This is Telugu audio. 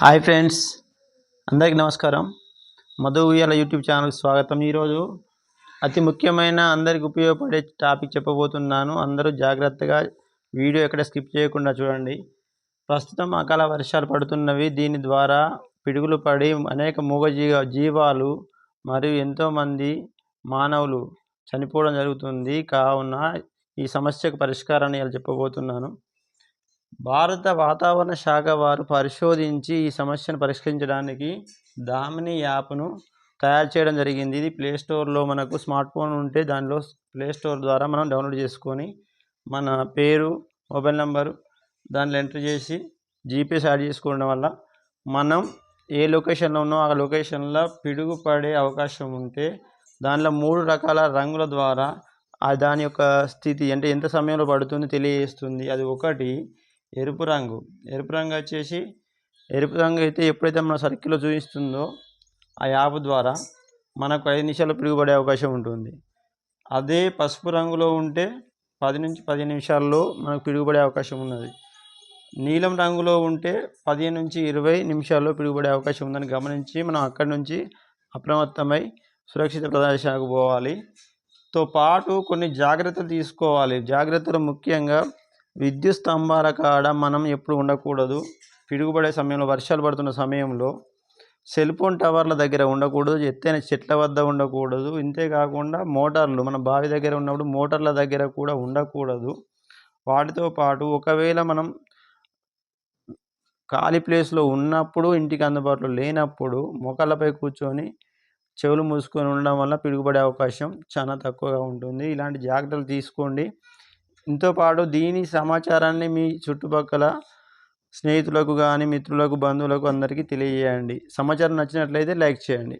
హాయ్ ఫ్రెండ్స్ అందరికీ నమస్కారం. మధు ఉయ్యాల యూట్యూబ్ ఛానల్కి స్వాగతం. ఈరోజు అతి ముఖ్యమైన అందరికి ఉపయోగపడే టాపిక్ చెప్పబోతున్నాను. అందరూ జాగ్రత్తగా వీడియో ఎక్కడ స్కిప్ చేయకుండా చూడండి. ప్రస్తుతం అకాల వర్షాలు పడుతున్నవి. దీని ద్వారా పిడుగులు పడి అనేక మూగజీవ జీవాలు మరియు ఎంతోమంది మానవులు చనిపోవడం జరుగుతుంది. కావున ఈ సమస్యకు పరిష్కారాన్ని చెప్పబోతున్నాను. భారత వాతావరణ శాఖ వారు పరిశోధించి ఈ సమస్యను పరిష్కరించడానికి దామిని యాప్ను తయారు చేయడం జరిగింది. ఇది ప్లే స్టోర్లో మనకు స్మార్ట్ ఫోన్ ఉంటే దానిలో ప్లే స్టోర్ ద్వారా మనం డౌన్లోడ్ చేసుకొని మన పేరు మొబైల్ నెంబరు దానిలో ఎంటర్ చేసి జీపీఎస్ యాడ్ చేసుకోవడం వల్ల మనం ఏ లొకేషన్లో ఉన్నో ఆ లొకేషన్లో పిడుగు పడే అవకాశం ఉంటే దానిలో మూడు రకాల రంగుల ద్వారా దాని యొక్క స్థితి అంటే ఎంత సమయంలో పడుతుంది తెలియజేస్తుంది. అది ఒకటి ఎరుపు రంగు. ఎరుపు రంగు వచ్చేసి ఎరుపు రంగు అయితే ఎప్పుడైతే మన సర్కిల్లో చూపిస్తుందో ఆ యాప్ ద్వారా మనకు ఐదు నిమిషాలు పిడుగుపడే అవకాశం ఉంటుంది. అదే పసుపు రంగులో ఉంటే పది నుంచి పదిహేను నిమిషాల్లో మనకు పిడుగుపడే అవకాశం ఉన్నది. నీలం రంగులో ఉంటే పదిహేను నుంచి ఇరవై నిమిషాల్లో పిడుగుపడే అవకాశం ఉందని గమనించి మనం అక్కడి నుంచి అప్రమత్తమై సురక్షిత ప్రదేశాలకు పోవాలి. తో పాటు కొన్ని జాగ్రత్తలు తీసుకోవాలి. జాగ్రత్తలు ముఖ్యంగా విద్యుత్ స్తంభాల కాడ మనం ఎప్పుడు ఉండకూడదు. పిడుగుపడే సమయంలో వర్షాలు పడుతున్న సమయంలో సెల్ ఫోన్ టవర్ల దగ్గర ఉండకూడదు. ఎత్తైన చెట్ల వద్ద ఉండకూడదు. ఇంతేకాకుండా మోటార్లు మన బావి దగ్గర ఉన్నప్పుడు మోటార్ల దగ్గర కూడా ఉండకూడదు. వాటితో పాటు ఒకవేళ మనం ఖాళీ ప్లేస్లో ఉన్నప్పుడు ఇంటికి అందుబాటులో లేనప్పుడు మొక్కలపై కూర్చొని చెవులు మూసుకొని ఉండడం వల్ల పిడుగుపడే అవకాశం చాలా తక్కువగా ఉంటుంది. ఇలాంటి జాగ్రత్తలు తీసుకోండి. ఇంతో పాటు దీని సమాచారాన్ని మీ చుట్టుపక్కల స్నేహితులకు కానీ మిత్రులకు బంధువులకు అందరికీ తెలియజేయండి. సమాచారం నచ్చినట్లయితే లైక్ చేయండి.